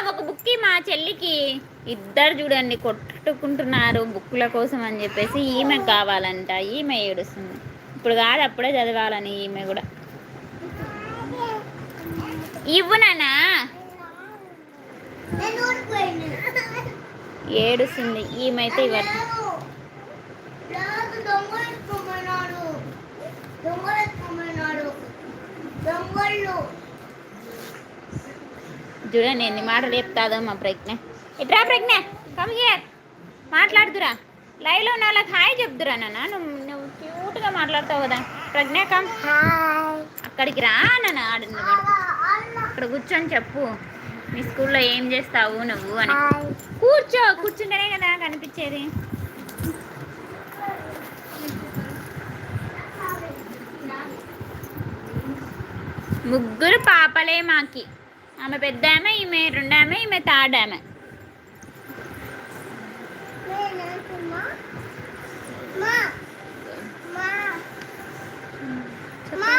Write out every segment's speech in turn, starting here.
ఒక బుక్కి మా చెల్లికి ఇద్దరు చూడండి కొట్టుకుంటున్నారు బుక్కుల కోసం అని చెప్పేసి ఈమె కావాలంట ఈమె ఏడుస్తుంది. ఇప్పుడు కాదు అప్పుడే చదవాలని ఈమె కూడా. ఇవ్వునానా ఏడుస్తుంది ఈమె అయితే ఇవ్వండి దొంగలు ఎత్తుకోమన్నాడు దొంగలు ఎత్తుకోమన్నాడు దొంగలు చూడండి ఎన్ని మాటలు చెప్తాదో మా ప్రజ్ఞ. ఇట్రా ప్రజ్ఞ కమ్ హియర్ మాట్లాడుతురా. లైవ్లో ఉన్న వాళ్ళకి హాయ్ చెప్తురా నాన్న. నువ్వు నువ్వు క్యూట్గా మాట్లాడతావు కదా. ప్రజ్ఞ కమ్ అక్కడికి రా నాన్న ఆడింది అక్కడ కూర్చొని చెప్పు. మీ స్కూల్లో ఏం చేస్తావు నువ్వు అని. కూర్చో కూర్చుంటేనే కదా కనిపించేది. ముగ్గురు పాపలే మాకి. ఆమె పెద్ద ఆమె ఈమె రెండామె ఈమె తాడామె. నేనేంటమ్మా మా మా మా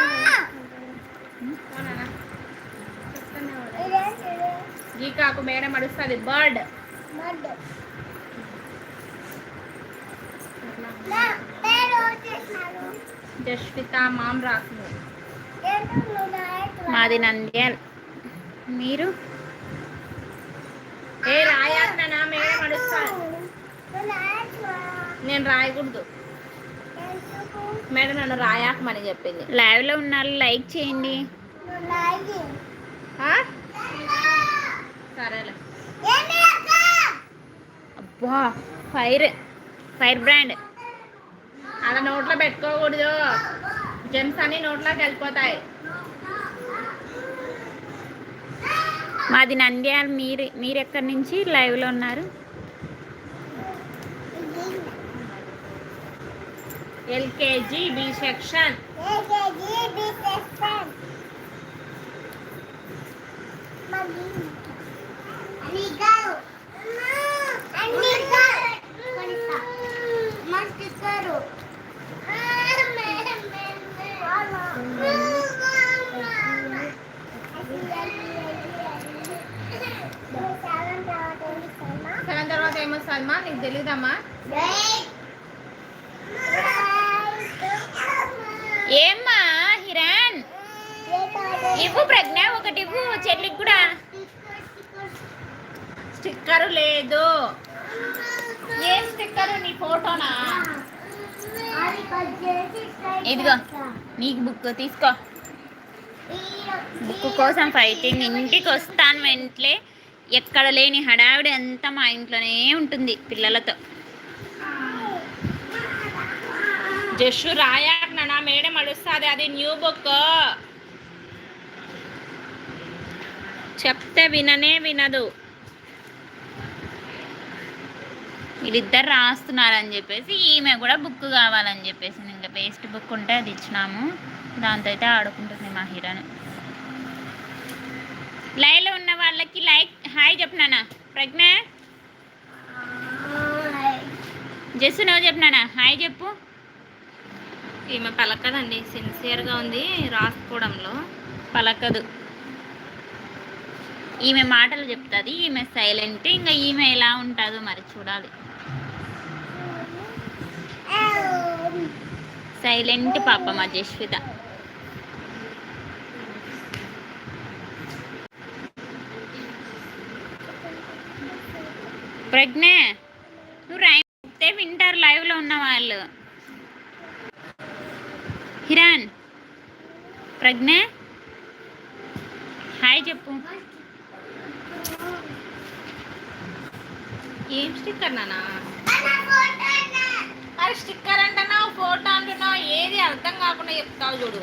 ఇదేంటిది గీకాకు మేడం అడుస్తుంది బర్డ్. జస్విత మామ్ రాసింది నాయకుడు. మాది నంద్యాల్. మీరు ఏ రాయాకనా మేడం. నేను రాయకూడదు? మేడం నన్ను రాయాకమని చెప్పింది లైవ్లో ఉన్న వాళ్ళు లైక్ చేయండి. సరేలే? అబ్బా ఫైర్ ఫైర్ బ్రాండ్ అలా నోట్లో పెట్టుకోకూడదు జెమ్స్ అన్ని నోట్లోకి వెళ్ళిపోతాయి మాది నంద్యాల. మీరు మీరు ఎక్కడి నుంచి లైవ్లో ఉన్నారు? LKG B section. AKG B section. మరి అన్ని గారు. అన్ని గారు. కొనిస్తా. మా స్టిక్కరు. సెవెన్ తర్వాత నీకు తెలియదమ్మా ఏమ్మా హిరాన్? ఇవ్వు ప్రజ్ఞ ఒకటి ఇవ్వు చెల్లికి కూడా. స్టిక్కర్ లేదు. ఏ స్టిక్కర్ నీ ఫోటోనా? ఇదిగో నీకు బుక్ తీసుకో. బుక్ కోసం ఫైటింగ్ ఇంటికి వస్తాను వెంటనే ఎక్కడ లేని హడావిడి అంతా మా ఇంట్లోనే ఉంటుంది పిల్లలతో. జస్సు రాయాక నా మేడం అడుస్తుంది అది న్యూ బుక్. చెప్తే విననే వినదు. వీళ్ళిద్దరు రాస్తున్నారని చెప్పేసి ఈమె కూడా బుక్ కావాలని చెప్పేసి ఇంకా పేస్ట్ బుక్ ఉంటే అది ఇచ్చినాము. దాంతో అయితే ఆడుకుంటుంది మా హీరోను. లైవ్లో ఉన్న వాళ్ళకి లైక్ హాయ్ చెప్పినానా ప్రజ్ఞ? జస్సు నువ్వు చెప్పినానా హాయ్ చెప్పు. ఈమె పలకదండి. సిన్సియర్గా ఉంది రాసుకోవడంలో. పలకదు. ఈమె మాటలు చెప్తుంది ఈమె సైలెంట్ ఇంకా ఈమె ఎలా ఉంటుందో మరి చూడాలి. సైలెంట్ పాప మా జస్విత ప్రజ్ఞ నువ్వు రాయితే వింటారు లైవ్లో ఉన్న వాళ్ళు. హిరాన్ ప్రజ్ఞ హాయ్ చెప్పు. ఏం స్టిక్కర్ నానా అరే స్టిక్కర్ అంటున్నావు ఫోటో అంటున్నావు ఏది అర్థం కాకుండా చెప్తావు చూడు.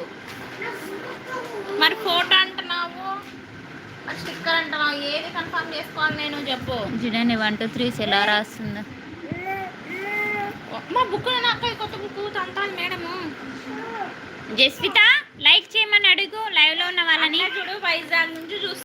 మరి ఫోటో అంటున్నావు? మరి స్టిక్కర్ అంటున్నావు. ఏది కన్ఫర్మ్ చేసుకోవాలి నేను చెప్పు. చూడండి వన్ టూ త్రీ ఎలా రాస్తుందో. మా బుక్ నాకు కొత్త బుక్ తంతాను మేడము. జస్విత లైక్ చేయమని అడుగు లైవ్లో ఉన్న వాళ్ళని. చూడు వైజాగ్ నుంచి చూస్తా.